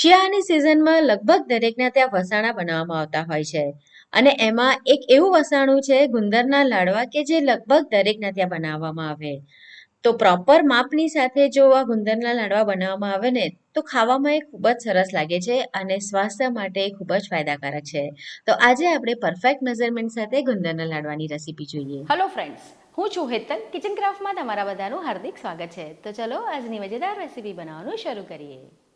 શિયાળાની સિઝનમાં લગભગ દરેકના ત્યાં વસાણા બનાવવામાં આવતા હોય છે. અને એમાં એક એવું વસાણું છે, ગુંદરના લાડવા કે જે લગભગ દરેકના ત્યાં બનાવવામાં આવે. તો પ્રોપર માપની સાથે જો આ ગુંદરના લાડવા બનાવવામાં આવે ને, તો ખાવામાં એ ખૂબ જ સરસ લાગે છે અને સ્વાસ્થ્ય માટે ખૂબ જ ફાયદાકારક છે. તો આજે આપણે પરફેક્ટ મેઝરમેન્ટ સાથે ગુંદરના લાડવાની રેસીપી જોઈએ. હલો ફ્રેન્ડ્સ હું છું હેતલ કિચન ક્રાફ્ટમાં તમારા બધાનું હાર્દિક સ્વાગત છે. તો ચલો આજની મજેદાર રેસીપી બનાવવાનું શરૂ કરીએ.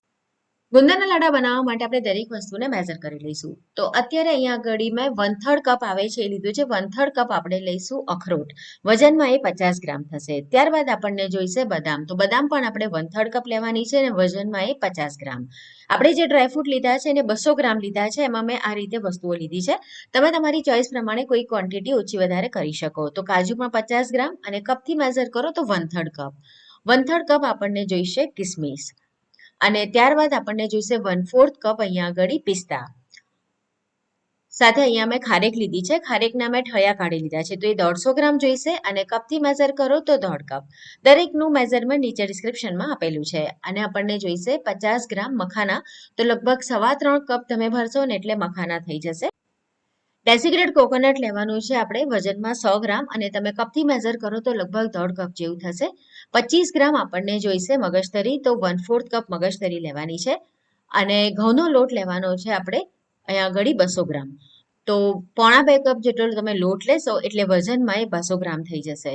ગુંદરના લાડા બનાવવા માટે આપણે દરેક વસ્તુને મેઝર કરી લઈશું. તો અત્યારે અહીંયા આગળ મેં વન થર્ડ કપ આવે છે એ લીધું છે. વન થર્ડ કપ આપણે લઈશું અખરોટ. વજનમાં એ પચાસ ગ્રામ થશે. ત્યારબાદ આપણને જોઈશે બદામ. તો બદામ પણ આપણે વન થર્ડ કપ લેવાની છે અને વજનમાં એ પચાસ ગ્રામ. આપણે જે ડ્રાયફ્રૂટ લીધા છે એને બસો ગ્રામ લીધા છે, એમાં મેં આ રીતે વસ્તુઓ લીધી છે. તમે તમારી ચોઈસ પ્રમાણે કોઈ ક્વોન્ટિટી ઓછી વધારે કરી શકો. તો કાજુ પણ પચાસ ગ્રામ અને કપથી મેઝર કરો તો one third cup one third cup આપણને જોઈશે કિસમિસ. અને ત્યારબાદ આપણને જોઈશે વન ફોર્થ કપ અહીંયા આગળ પિસ્તા. સાથે અહીંયા મેં ખારેક લીધી છે. ખારેકના મેં ઠળિયા કાઢી લીધા છે. તો એ દોઢસો ગ્રામ જોઈશે અને કપથી મેઝર કરો તો દોઢ કપ દરેકનું મેઝરમેન્ટ નીચે ડિસ્ક્રિપ્શનમાં આપેલું છે. અને આપણને જોઈશે પચાસ ગ્રામ મખાના. તો લગભગ સવા ત્રણ કપ તમે ભરશો ને એટલે મખાના થઈ જશે. ડેસિગ્રેટ કોકોનટ લેવાનું છે આપણે વજનમાં સો ગ્રામ અને તમે કપથી મેઝર કરો તો લગભગ દોઢ કપ જેવું થશે. પચીસ ગ્રામ આપણને જોઈશે મગજતરી તો વન ફોર્થ કપ મગજતરી લેવાની છે. અને ઘઉંનો લોટ લેવાનો છે આપણે અહીંયા આગળ બસો ગ્રામ. તો પોણા બે કપ જેટલો તમે લોટ લેશો એટલે વજનમાં એ બસો ગ્રામ થઈ જશે.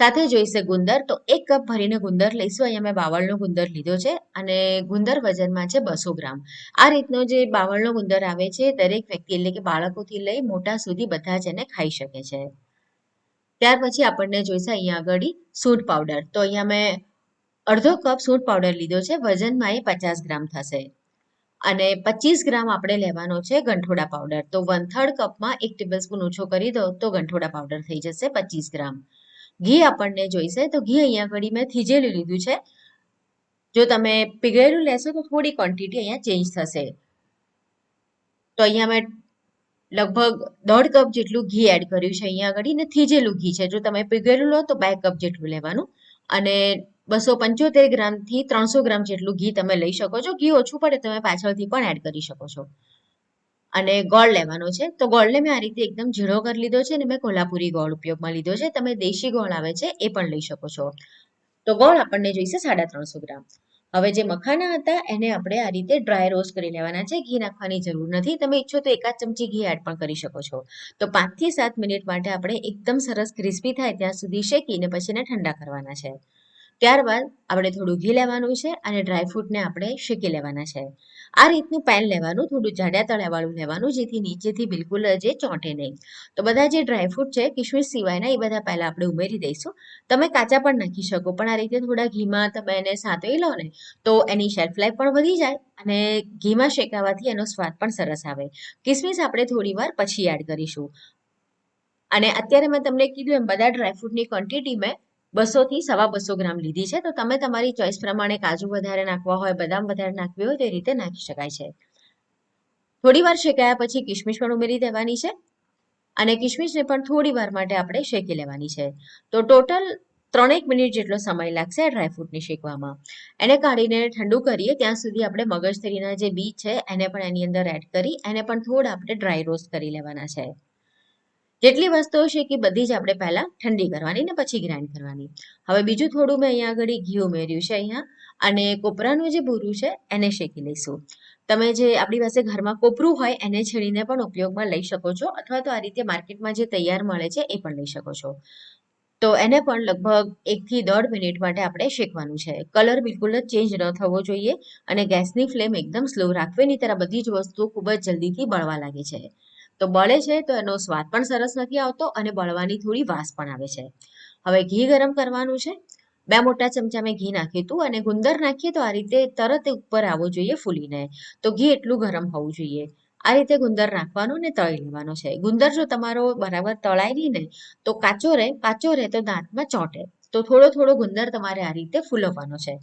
સાથે જોઈશે ગુંદર. તો એક કપ ભરીને ગુંદર લઈશું. અહીંયા મેં બાવળનો ગુંદર લીધો છે અને ગુંદર વજનમાં છે બસો ગ્રામ. આ રીતનો જે બાવળનો ગુંદર આવે છે, દરેક વ્યક્તિ એટલે કે બાળકોથી લઈ મોટા સુધી બધા જ એને ખાઈ શકે છે. ત્યાર પછી આપણને જોઈશે અહીંયા આગળ સૂંઠ પાવડર. તો અહીંયા મેં અડધો કપ સૂંઠ પાવડર લીધો છે. વજનમાં એ પચાસ ગ્રામ થશે. અને પચીસ ગ્રામ આપણે લેવાનો છે ગંઠોડા પાવડર. તો વન થર્ડ કપમાં એક ટેબલ સ્પૂન ઓછો કરી દો તો ગંઠોડા પાવડર થઈ જશે પચીસ ગ્રામ. ઘી આપણને જોઈશે. તો ઘી અહીંયા આગળ મેં થીજેલું લીધું છે. જો તમે પીગળેલું લેશો તો થોડી ક્વોન્ટિટી અહીંયા ચેન્જ થશે. તો અહીંયા મેં લગભગ દોઢ કપ જેટલું ઘી એડ કર્યું છે અહીંયા આગળ. ને થીજેલું ઘી છે. જો તમે પીગળેલું લો તો બે કપ જેટલું લેવાનું. અને બસો પંચોતેર ગ્રામથી ત્રણસો ગ્રામ જેટલું ઘી તમે લઈ શકો છો. ઘી ઓછું પડે તમે પાછળથી પણ એડ કરી શકો છો. અને ગોળ લેવાનો છે. તો ગોળને મેં આ રીતે એકદમ ઝીણો કરી લીધો છે અને મેં કોલ્હાપુરી ગોળ ઉપયોગમાં લીધો છે. તમે દેશી ગોળ આવે છે એ પણ લઈ શકો છો. તો ગોળ આપણને જોઈશે સાડા ત્રણસો ગ્રામ. હવે જે મખાના હતા એને આપણે આ રીતે ડ્રાય રોસ્ટ કરી લેવાના છે. ઘી નાખવાની જરૂર નથી. તમે ઈચ્છો તો એકાદ ચમચી ઘી એડ પણ કરી શકો છો. તો પાંચથી સાત મિનિટ માટે આપણે એકદમ સરસ ક્રિસ્પી થાય ત્યાં સુધી શેકીને પછી એને ઠંડા કરવાના છે. ત્યારબાદ આપણે થોડું ઘી લેવાનું છે અને ડ્રાયફ્રૂટને આપણે શેકી લેવાના છે. આ રીતનું પેન લેવાનું, થોડું જાડ્યા તળાવાળું લેવાનું, જેથી નીચેથી બિલકુલ જે ચોંટે નહીં. તો બધા જે ડ્રાયફ્રૂટ છે કિશમિશ સિવાયના, એ બધા પહેલાં આપણે ઉમેરી દઈશું. તમે કાચા પણ નાખી શકો, પણ આ રીતે થોડા ઘીમાં તમે એને સાતવી લો ને, તો એની શેલ્ફ લાઈફ પણ વધી જાય અને ઘીમાં શેકાવાથી એનો સ્વાદ પણ સરસ આવે. કિસમિસ આપણે થોડી વાર પછી એડ કરીશું. અને અત્યારે મેં તમને કીધું એમ, બધા ડ્રાયફ્રૂટની ક્વોન્ટિટી મેં બસો થી સવા બસો ગ્રામ લીધી છે. તો તમે તમારી ચોઈસ પ્રમાણે કાજુ વધારે નાખવા હોય, બદામ વધારે નાખવી હોય, તે રીતે નાખી શકાય છે. થોડી વાર શેકાયા પછી કિશમિશ પણ ઉમેરી દેવાની છે અને કિશમિશને પણ થોડી વાર માટે આપણે શેકી લેવાની છે. તો ટોટલ ત્રણેક મિનિટ જેટલો સમય લાગશે ડ્રાયફ્રૂટને શેકવામાં. એને કાઢીને ઠંડુ કરીએ, ત્યાં સુધી આપણે મગજતરીના જે બીજ છે, એને પણ એની અંદર એડ કરી, એને પણ થોડા આપણે ડ્રાય રોસ્ટ કરી લેવાના છે. જેટલી વસ્તુઓ છે કે બધી જ આપણે પહેલાં ઠંડી કરવાની ને પછી ગ્રાઇન્ડ કરવાની. હવે બીજું થોડું મેં અહીંયા આગળ ઘી ઉમેર્યું છે અહીંયા. અને કોપરાનું જે ભૂરું છે, એને શેકી લઈશું. તમે જે આપણી પાસે ઘરમાં કોપરું હોય, એને છીણીને પણ ઉપયોગમાં લઈ શકો છો, અથવા તો આ રીતે માર્કેટમાં જે તૈયાર મળે છે, એ પણ લઈ શકો છો. તો એને પણ લગભગ એકથી દોઢ મિનિટ માટે આપણે શેકવાનું છે. કલર બિલકુલ જ ચેન્જ ન થવો જોઈએ અને ગેસની ફ્લેમ એકદમ સ્લો રાખવી, નહીં ત્યારે બધી જ વસ્તુઓ ખૂબ જ જલ્દીથી બળવા લાગે છે. તો બળે છે તો એનો સ્વાદ પણ સરસ નથી આવતો અને બળવાની થોડી વાસ પણ આવે છે. હવે ઘી ગરમ કરવાનું છે. બે મોટા ચમચા મેં ઘી નાખ્યું હતું અને ગુંદર નાખીએ તો આ રીતે તરત ઉપર આવવો જોઈએ ફૂલીને. તો ઘી એટલું ગરમ હોવું જોઈએ. આ રીતે ગુંદર નાખવાનો ને તળી લેવાનો છે. ગુંદર જો તમારો બરાબર તળાય નહીં ને, તો કાચો રહે કાચો રહે તો દાંતમાં ચોંટે. તો થોડો થોડો ગુંદર તમારે આ રીતે ફૂલવવાનો છે.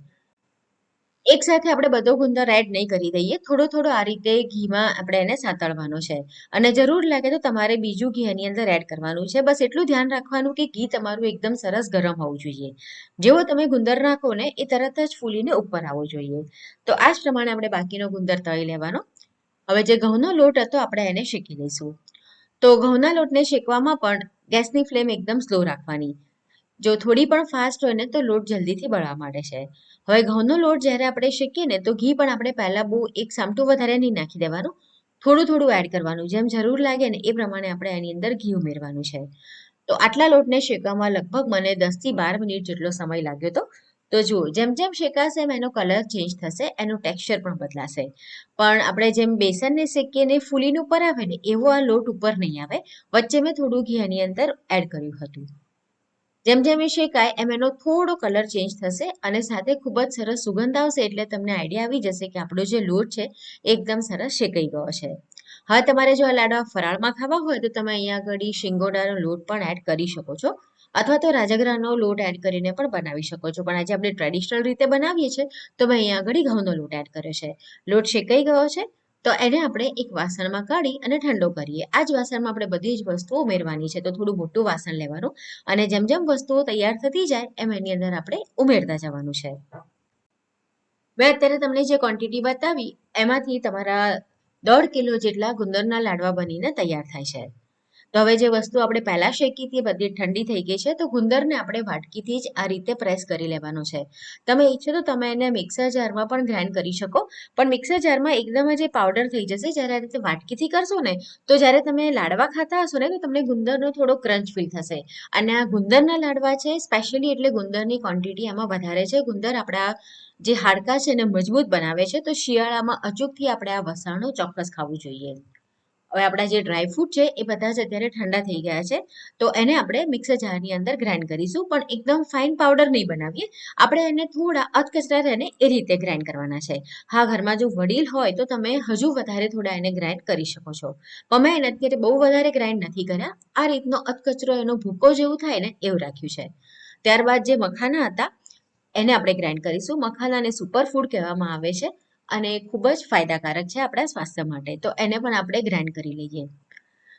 એક સાથે આપણે બધો ગુંદર એડ નહીં કરી દઈએ. થોડો થોડો આ રીતે ઘીમાં આપણે એને સાતળવાનો છે. અને જરૂર લાગે તો તમારે બીજું ઘી એની અંદર એડ કરવાનું છે. બસ એટલું ધ્યાન રાખવાનું કે ઘી તમારું એકદમ સરસ ગરમ હોવું જોઈએ. જેવો તમે ગુંદર નાખો ને એ તરત જ ફૂલીને ઉપર આવવો જોઈએ. તો આ જ પ્રમાણે આપણે બાકીનો ગુંદર તળી લેવાનો. હવે જે ઘઉંનો લોટ હતો આપણે એને શેકી લઈશું. તો ઘઉંના લોટને શેકવામાં પણ ગેસની ફ્લેમ એકદમ સ્લો રાખવાની. જો થોડી પણ ફાસ્ટ હોય ને તો લોટ જલ્દીથી બળવા માંડે છે. હવે ઘઉંનો લોટ જ્યારે આપણે શેકીએ ને તો ઘી પણ આપણે પહેલાં બહુ એક સામટું વધારે નહીં નાખી દેવાનું. થોડું થોડું એડ કરવાનું. જેમ જરૂર લાગે ને એ પ્રમાણે આપણે એની અંદર ઘી ઉમેરવાનું છે. તો આટલા લોટને શેકવામાં લગભગ મને દસથી બાર મિનિટ જેટલો સમય લાગ્યો હતો તો જુઓ, જેમ જેમ શેકાશે એમ એનો કલર ચેન્જ થશે, એનું ટેક્સચર પણ બદલાશે. પણ આપણે જેમ બેસનને શેકીએ ને ફૂલીને ઉપર આવે ને એવો આ લોટ ઉપર નહીં આવે. વચ્ચે મેં થોડું ઘી એની અંદર એડ કર્યું હતું. જેમ જેમ એ શેકાય, એમ એનો થોડો કલર ચેન્જ થશે અને સાથે ખૂબ જ સરસ સુગંધ આવશે એટલે તમને આઈડિયા આવી જશે કે આપણો જે લોટ છે એકદમ સરસ શેકાઈ ગયો છે હવે તમારે જો આ લાડવા ફરાળમાં ખાવા હોય, તો તમે અહીંયા આગળ શિંગોડાનો લોટ પણ એડ કરી શકો છો. અથવા તો રાજાગરાનો લોટ એડ કરીને પણ બનાવી શકો છો. પણ આજે આપણે ટ્રેડિશનલ રીતે બનાવીએ છીએ, તો મેં અહીંયા આગળ ઘઉંનો લોટ એડ કર્યો છે. લોટ શેકાઈ ગયો છે તો એને આપણે એક વાસણમાં કાઢી અને ઠંડો કરીએ. આ જ વાસણમાં આપણે બધી જ વસ્તુઓ ઉમેરવાની છે. તો થોડું મોટું વાસણ લેવાનું અને જેમ જેમ વસ્તુઓ તૈયાર થતી જાય, એમ એની અંદર આપણે ઉમેરતા જવાનું છે. મેં અત્યારે તમને જે ક્વોન્ટિટી બતાવી, એમાંથી તમારા દોઢ કિલો જેટલા ગુંદરના લાડવા બનીને તૈયાર થાય છે. તો હવે જે વસ્તુ આપણે પહેલા શેકી હતી બધી ઠંડી થઈ ગઈ છે, તો ગુંદરને આપણે વાટકીથી જ આ રીતે પ્રેસ કરી લેવાનો છે. તમે ઈચ્છો તો તમે એને મિક્સર જારમાં પણ ગ્રાઇન્ડ કરી શકો, પણ મિક્સર જારમાં એકદમ જ પાવડર થઈ જશે, જ્યારે આ રીતે વાટકીથી કરશો ને, તો જ્યારે તમે લાડવા ખાતા હશો ને, તો તમને ગુંદરનો થોડો ક્રંચ ફીલ થશે. અને આ ગુંદરના લાડવા છે સ્પેશિયલી એટલે ગુંદરની ક્વોન્ટિટી એમાં વધારે છે. ગુંદર આપણા જે હાડકા છે એને મજબૂત બનાવે છે, તો શિયાળામાં અચૂકથી આપણે આ વસાણો ચોક્કસ ખાવું જોઈએ. હવે આપણા જે ડ્રાયફ્રૂટ છે, એ બધા જ અત્યારે ઠંડા થઈ ગયા છે. તો એને આપણે મિક્સર જારની અંદર ગ્રાઇન્ડ કરીશું. પણ એકદમ ફાઇન પાવડર નહીં બનાવીએ. આપણે એને થોડા અધકચરા રહે એ રીતે ગ્રાઇન્ડ કરવાના છે. હા, ઘરમાં જો વડીલ હોય તો તમે હજુ વધારે થોડા એને ગ્રાઇન્ડ કરી શકો છો. પણ મેં એને અત્યારે બહુ વધારે ગ્રાઇન્ડ નથી કર્યા. આ રીતનો અધકચરો, એનો ભૂકો જેવું થાય ને, એવું રાખ્યું છે. ત્યારબાદ જે મખાના હતા, એને આપણે ગ્રાઇન્ડ કરીશું. મખાનાને સુપર ફૂડ કહેવામાં આવે છે. અને ખૂબ જ ફાયદાકારક છે આપણા સ્વાસ્થ્ય માટે. તો એને પણ આપણે ગ્રાઇન્ડ કરી લઈએ.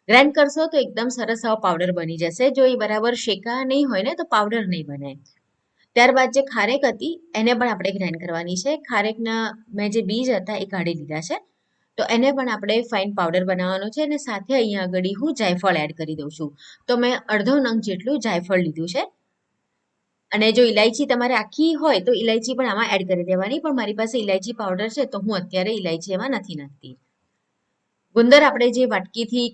ગ્રાઇન્ડ કરશો તો એકદમ સરસ આવો પાવડર બની જશે. જો એ બરાબર શેકા નહીં હોય ને તો પાવડર નહીં બને. ત્યારબાદ જે ખારેક હતી, એને પણ આપણે ગ્રાઇન્ડ કરવાની છે. ખારેકના મેં જે બીજ હતા એ કાઢી લીધા છે. તો એને પણ આપણે ફાઇન પાવડર બનાવવાનો છે અને સાથે અહીંયા આગળ હું જાયફળ એડ કરી દઉં છું. તો મેં અડધો નંગ જેટલું જાયફળ લીધું છે. અને જો ઇલાયચી તમારે આખી હોય તો ઇલાયચી પણ આમાં એડ કરી દેવાની. પણ મારી પાસે ઇલાયચી પાવડર છે તો હું અત્યારે ઇલાયચી એમાં નથી નાખતી. ગુંદર આપણે જે વાટકીથી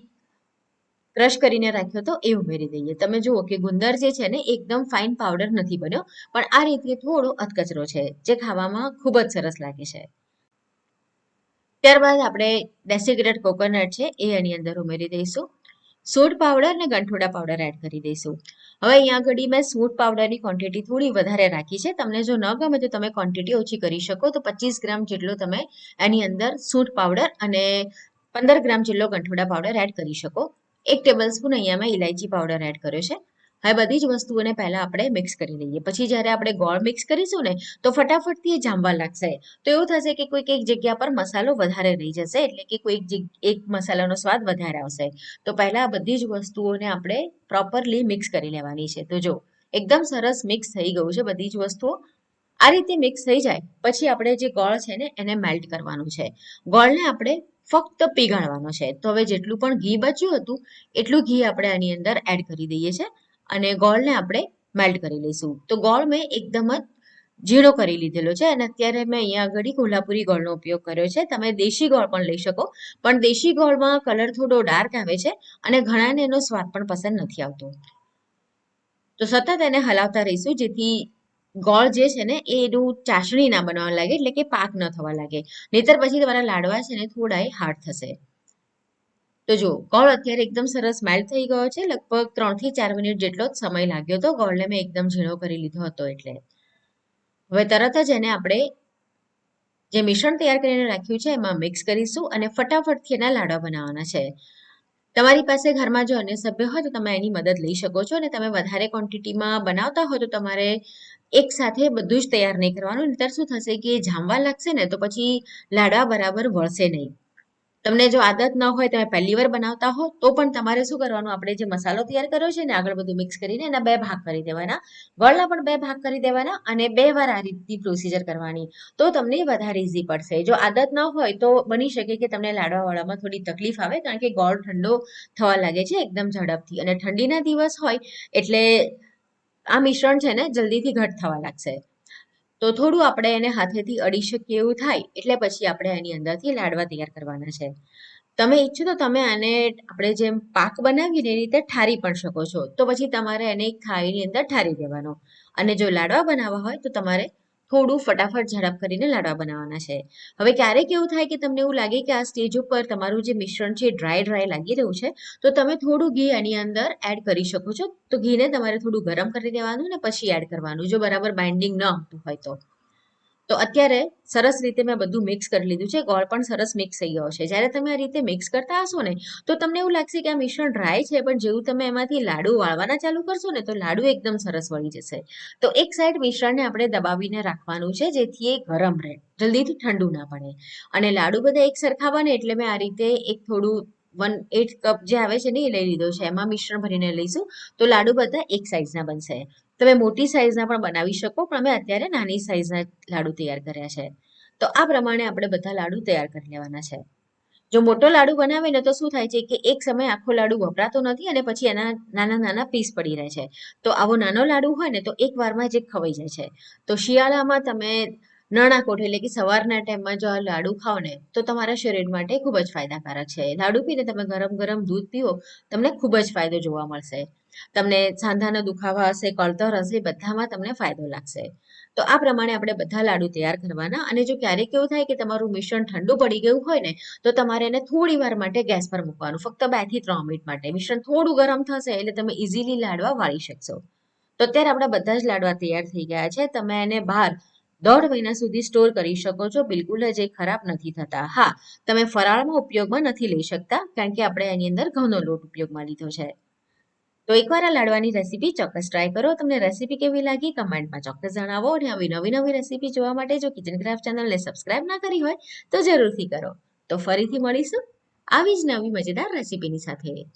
ક્રશ કરીને રાખ્યો હતો એ ઉમેરી દઈએ. તમે જુઓ કે ગુંદર જે છે ને એકદમ ફાઇન પાવડર નથી બન્યો. પણ આ રીતે થોડો અધકચરો છે, જે ખાવામાં ખૂબ જ સરસ લાગે છે. ત્યારબાદ આપણે ડેસિગ્રેટ કોકોનટ છે એ એની અંદર ઉમેરી દઈશું. સૂટ પાવડર અને ગંઠોડા પાવડર એડ કરી દઈશું. હવે અહીંયા આગળ મેં સૂટ પાવડરની ક્વોન્ટિટી થોડી વધારે રાખી છે. તમને જો ન ગમે તો તમે ક્વોન્ટિટી ઓછી કરી શકો. તો પચીસ ગ્રામ જેટલો તમે એની અંદર સૂટ પાવડર અને પંદર ગ્રામ જેટલો ગંઠોડા પાવડર એડ કરી શકો. એક ટેબલ સ્પૂન અહીંયા મેં ઇલાયચી પાવડર એડ કર્યો છે. હવે બધી જ વસ્તુઓને પહેલા આપણે મિક્સ કરી લઈએ. પછી જ્યારે આપણે ગોળ મિક્સ કરીશું ને, તો ફટાફટથી એ જામવા લાગશે. તો એવું થશે કે કોઈક એક જગ્યા પર મસાલો વધારે રહી જશે, એટલે કે કોઈક એક મસાલાનો સ્વાદ વધારે આવશે. તો પહેલા આ બધી જ વસ્તુઓને આપણે પ્રોપરલી મિક્સ કરી લેવાની છે. તો જો, એકદમ સરસ મિક્સ થઈ ગયું છે બધી જ વસ્તુઓ. આ રીતે મિક્સ થઈ જાય, પછી આપણે જે ગોળ છે ને, એને મેલ્ટ કરવાનું છે. ગોળને આપણે ફક્ત પીગાળવાનો છે. તો હવે જેટલું પણ ઘી બચ્યું હતું, એટલું ઘી આપણે આની અંદર એડ કરી દઈએ છીએ અને ગોળને આપણે મેલ્ટ કરી લઈશું. તો ગોળ મેં એકદમ જ ઝીણો કરી લીધેલો છે અને અત્યારે મેં અહીંયા આગળ કોલ્હાપુરી ગોળનો ઉપયોગ કર્યો છે. તમે દેશી ગોળ પણ લઈ શકો, પણ દેશી ગોળમાં કલર થોડો ડાર્ક આવે છે અને ઘણાને એનો સ્વાદ પણ પસંદ નથી આવતો. તો સતત એને હલાવતા રહીશું, જેથી ગોળ જે છે ને એનું ચાસણી ના બનાવવા લાગે, એટલે કે પાક ન થવા લાગે. નહીતર પછી તમારા લાડવા છે ને થોડા હાર્ડ થશે. તો જો ગોળ અત્યારે એકદમ સરસ મેલ્ટ થઈ ગયો છે. લગભગ ત્રણથી ચાર મિનિટ જેટલો જ સમય લાગ્યો હતો ગોળને મેં એકદમ ઝીણો કરી લીધો હતો એટલે. હવે તરત જ એને આપણે જે મિશ્રણ તૈયાર કરીને રાખ્યું છે એમાં મિક્સ કરીશું અને ફટાફટથી એના લાડવા બનાવવાના છે. તમારી પાસે ઘરમાં જો અન્ય સભ્ય હોય તો તમે એની મદદ લઈ શકો છો અને તમે વધારે ક્વોન્ટિટીમાં બનાવતા હોય તો તમારે એક સાથે બધું જ તૈયાર નહીં કરવાનું. નહીતર શું થશે કે જામવા લાગશે ને તો પછી લાડવા બરાબર વળશે નહીં. તમને જો આદત ન હોય, તમે પહેલી વાર બનાવતા હો, તો પણ તમારે શું કરવાનું? આપણે જે મસાલો તૈયાર કર્યો છે ને, આગળ બધું મિક્સ કરીને એના બે ભાગ કરી દેવાના. ગળના પણ બે ભાગ કરી દેવાના અને બે વાર આ રીતની પ્રોસીજર કરવાની. તો તમને વધારે ઇઝી પડશે. જો આદત ન હોય, તો બની શકે કે તમને લાડવા વાળામાં થોડી તકલીફ આવે, કારણ કે ગોળ ઠંડો થવા લાગે છે એકદમ ઝડપથી. અને ઠંડીના દિવસ હોય, એટલે આ મિશ્રણ છે ને, જલ્દીથી ઘટ થવા લાગશે. તો થોડું આપણે એને હાથેથી અડી શકીએ એવું થાય, એટલે પછી આપણે એની અંદરથી લાડવા તૈયાર કરવાના છે. તમે ઈચ્છો તો તમે આને આપણે જેમ પાક બનાવીને એ રીતે ઠારી પણ શકો છો. તો પછી તમારે એને એક થાળીની અંદર ઠારી દેવાનો. અને જો લાડવા બનાવવા હોય તો તમારે થોડું ફટાફટ ઝડપ કરીને લાડવા બનાવવાના છે. હવે ક્યારેક એવું થાય કે તમને એવું લાગે કે આ સ્ટેજ ઉપર તમારું જે મિશ્રણ છે ડ્રાય ડ્રાય લાગી રહ્યું છે, તો તમે થોડું ઘી એની અંદર એડ કરી શકો છો. તો ઘીને તમારે થોડું ગરમ કરી દેવાનું ને પછી એડ કરવાનું, જો બરાબર બાઇન્ડિંગ ન આવતું હોય તો. તો અત્યારે સરસ રીતે મેં બધું મિક્સ કરી લીધું છે. ગોળ પણ સરસ મિક્સ થઈ ગયો છે. જ્યારે તમે આ રીતે મિક્સ કરતા હશો ને, તો તમને એવું લાગશે કે આ મિશ્રણ ડ્રાય છે, પણ જેવું તમે એમાંથી લાડુ વાળવાના ચાલુ કરશો ને, તો લાડુ એકદમ સરસ વળી જશે. તો એક સાઈડ મિશ્રણને આપણે દબાવીને રાખવાનું છે, જેથી એ ગરમ રહે. જલ્દીથી ઠંડુ ના પડે. અને લાડુ બધા એક સરખા બને એટલે મેં આ રીતે એક થોડું વન એટ કપ જે આવે છે ને, એ લઈ લીધો છે. એમાં મિશ્રણ ભરીને લઈશું. તો લાડુ બધા એક સાઈઝના બનશે. તમે મોટી સાઈઝના પણ બનાવી શકો, પણ અમે અત્યારે નાની સાઈઝના લાડુ તૈયાર કર્યા છે. તો આ પ્રમાણે આપણે બધા લાડુ તૈયાર કરી લેવાના છે. જો મોટો લાડુ બનાવે ને તો શું થાય છે કે એક સમય આખો લાડુ વપરાતો નથી અને પછી એના નાના નાના પીસ પડી રહે છે. તો આવો નાનો લાડુ હોય ને તો એક વારમાં જ એક ખવાઈ જાય છે. તો શિયાળામાં તમે નણા કોઠે, એટલે કે સવારના ટાઈમમાં જો આ લાડુ ખાઓ ને, તો તમારા શરીર માટે ખૂબ જ ફાયદાકારક છે. લાડુ પીને તમે ગરમ ગરમ દૂધ પીવો, તમને ખૂબ જ ફાયદો જોવા મળશે. તમને સાંધાના દુખાવા હશે, કળતર હશે, બધામાં તમને ફાયદો લાગશે. તો આ પ્રમાણે આપણે બધા લાડુ તૈયાર કરવાના અને જો ક્યારેક એવું થાય કે તમારું મિશ્રણ ઠંડુ પડી ગયું હોય ને, તો તમારે એને થોડી વાર માટે ગેસ પર મૂકવાનું. ફક્ત બેથી ત્રણ મિનિટ માટે. મિશ્રણ થોડું ગરમ થશે એટલે તમે ઇઝીલી લાડવા વાળી શકશો. તો અત્યારે આપણા બધા જ લાડવા તૈયાર થઈ ગયા છે. તમે એને બહાર દોઢ મહિના સુધી સ્ટોર કરી શકો છો. બિલકુલ જ એ ખરાબ નથી થતા. હા, તમે ફરાળમાં ઉપયોગમાં નથી લઈ શકતા, કારણ કે આપણે એની અંદર ઘઉંનો લોટ ઉપયોગમાં લીધો છે. તો એકવાર આ લાડવાની રેસીપી ચોક્કસ ટ્રાય કરો. તમને રેસીપી કેવી લાગી કમેન્ટમાં ચોક્કસ જણાવો અને આવી નવી નવી રેસીપી જોવા માટે જો કિચન ક્રાફ્ટ ચેનલને સબસ્ક્રાઇબ ના કરી હોય તો જરૂરથી કરો. તો ફરીથી મળીશું આવી જ નવી મજેદાર રેસીપીની સાથે.